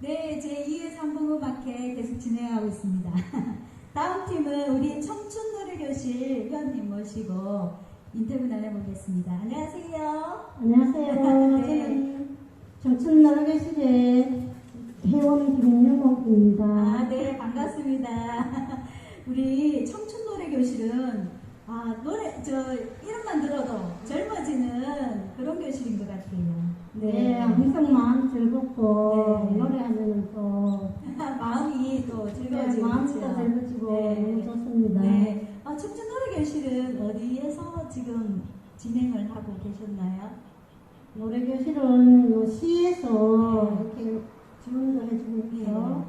네, 제2회 삼봉음악회 계속 진행하고 있습니다. 다음 팀은 우리 청춘 노래교실 회원님 모시고 인터뷰 나눠보겠습니다. 안녕하세요. 안녕하세요. 네. 저는 정춘 나라교실의 회원 김유목입니다. 아, 네, 반갑습니다. 우리 청춘 노래교실은 아, 노래, 저, 이름만 들어도 젊어지는 그런 교실인 것 같아요. 네, 항상 마음 즐겁고 네. 노래하면 또 마음이 또 네, 그렇죠? 즐거지고 네. 너무 좋습니다. 네. 아, 청춘 노래 교실은 어디에서 지금 진행을 하고 계셨나요? 노래 교실은 요 시에서 네. 이렇게 지원도 해주고 있고요.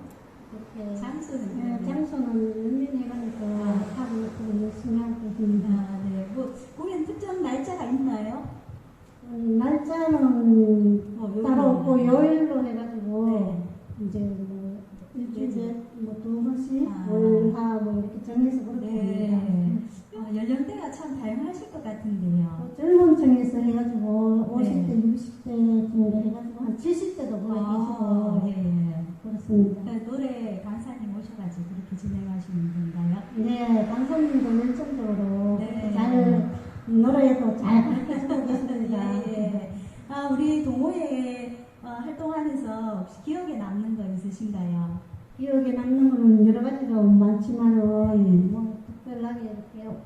이렇게 장소는 네? 장소는 연민회관에서 하고 있고 열심히 하고 있습니다. 아, 네. 뭐 공연 특정 날짜가 있나요? 음, 날짜는 뭐. 따로 없고 요일로 해가지고 네. 이제 뭐 일주일에 뭐두 번씩 아. 월화 뭐 이렇게 정해서 그렇게 네. 합니다. 어, 연령대가 참 다양하실 것 같은데요. 뭐 젊은 층에서 해가지고 네. 50대, 60대 정도 해가지고 한 70대도 거의 아, 계시고 예, 예. 그렇습니다. 그러니까 노래 강사님 오셔가지고 그렇게 진행하시는 건가요? 네, 강사님도 열정적으로 네. 잘 노래도 잘 가르쳐주고 계십니다. 예, 예. 아, 우리 동호회 어, 활동하면서 혹시 기억에 남는 거 있으신가요? 기억에 남는 거는 여러 가지가 많지만은 뭐 특별하게 이렇게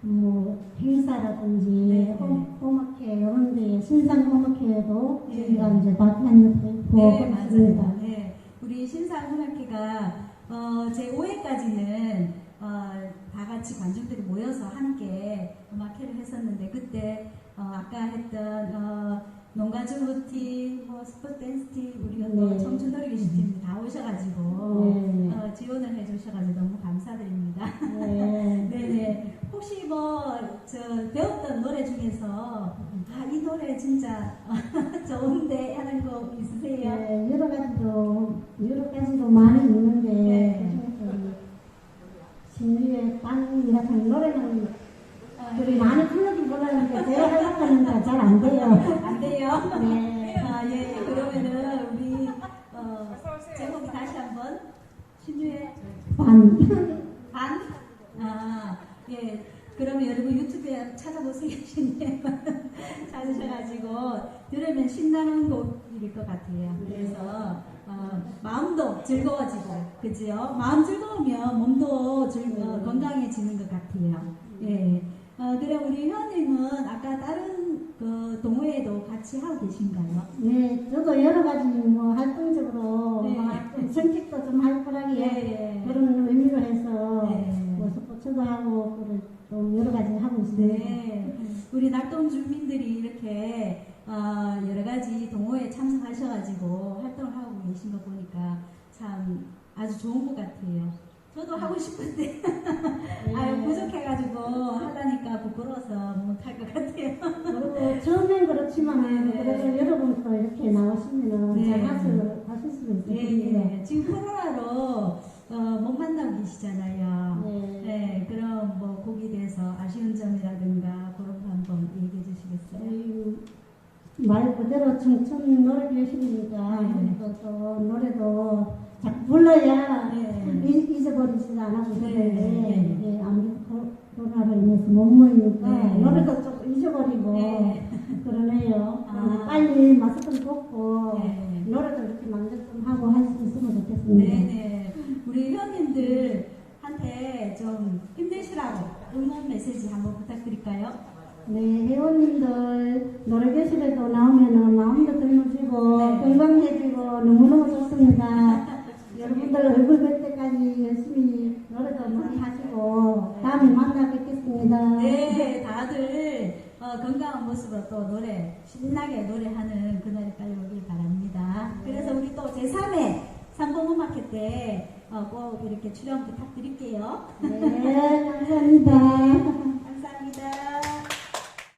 뭐 행사라든지 네. 홈- 홈학회 이런 데 신상 홈학회도 네. 저희가 이제 맡은 적도 있고 네. 맞아요. 네. 우리 신사음악회가 어, 제 5회까지는 어, 다 같이 관중들이 모여서 함께 음악회를 했었는데 그때 어, 아까 했던 어, 농가주부 팀, 뭐 스포츠 댄스 팀, 우리가 또 네. 청춘노래교실 팀다 오셔가지고 네. 어, 지원을 해주셔가지고 너무 감사드립니다. 네. 네네. 혹시 뭐, 저, 배웠던 노래 중에서, 아, 이 노래 진짜 좋은데 하는 거 있으세요? 네, 여러 가지도 여러 가지도 많이 있는데 네. 그중에서 신유의 빵 같은 노래는 아, 그리 많이 부르긴 몰랐는데 제가 하려고 하니까 잘 안 돼요. 안 돼요? 네. 아, 예. 반. 반? 아, 예. 그러면 여러분 유튜브에 찾아보세요. 반. 찾으셔가지고, 들으면 신나는 곡일 것 같아요. 그래서, 어, 마음도 즐거워지고, 그지요? 마음 즐거우면 몸도 즐, 어, 건강해지는 것 같아요. 예. 어, 그래, 우리 회원님은 아까 다른 같이 하고 계신가요? 네, 저도 여러 가지 뭐 활동적으로 네. 성격도 좀 활발하게 예. 그런 의미로 해서 네. 뭐 스포츠도 하고 그걸 좀 여러 가지 하고 있습니다. 네. 우리 낙동 주민들이 이렇게 어, 여러 가지 동호회에 참석하셔가지고 활동을 하고 계신 거 보니까 참 아주 좋은 것 같아요. 저도 하고 싶은데 네. 아유 부족해가지고 하다니까 부끄러워서 못할 것 같아요. 그리고 처음엔 그렇지만 네. 그래도 여러분 또 이렇게 나오시면 네. 잘 하실, 하실 수도 있을 예, 겁니다. 예. 지금 코로나로 어, 못 만나고 계시잖아요. 네. 네, 그럼 뭐 거기에 대해서 아쉬운 점이라든가 그런 거 한번 얘기해 주시겠어요? 말 그대로 청춘 노래 교실이니까 네. 또 노래도 자꾸 불러야 네. 이- 잊어버리지 않아도 네. 되는데 이게 아무래도 코- 코로나로 인해서 못 모이니까 네. 노래도 조금 잊어버리고 네. 아. 빨리 마스크를 벗고 네. 노래도 이렇게 만들 좀 하고 할 수 있으면 좋겠습니다. 네네. 우리 회원님들한테 좀 힘내시라고 응원 메시지 한번 부탁드릴까요? 네, 회원님들 노래 교실에도 나오면은 마음도 들려주고 네. 건강해지고 너무너무 좋습니다. 여러분들 얼굴 뵐 때까지 열심히 노래도 많이 하시고 다음에 만나 뵙겠습니다. 네, 다들 어, 건강한 모습으로 또 노래, 신나게 노래하는 그날이 빨리 오길 바랍니다. 그래서 우리 또 제3회 삼봉음악회 때 어, 꼭 이렇게 출연 부탁드릴게요. 네, 감사합니다.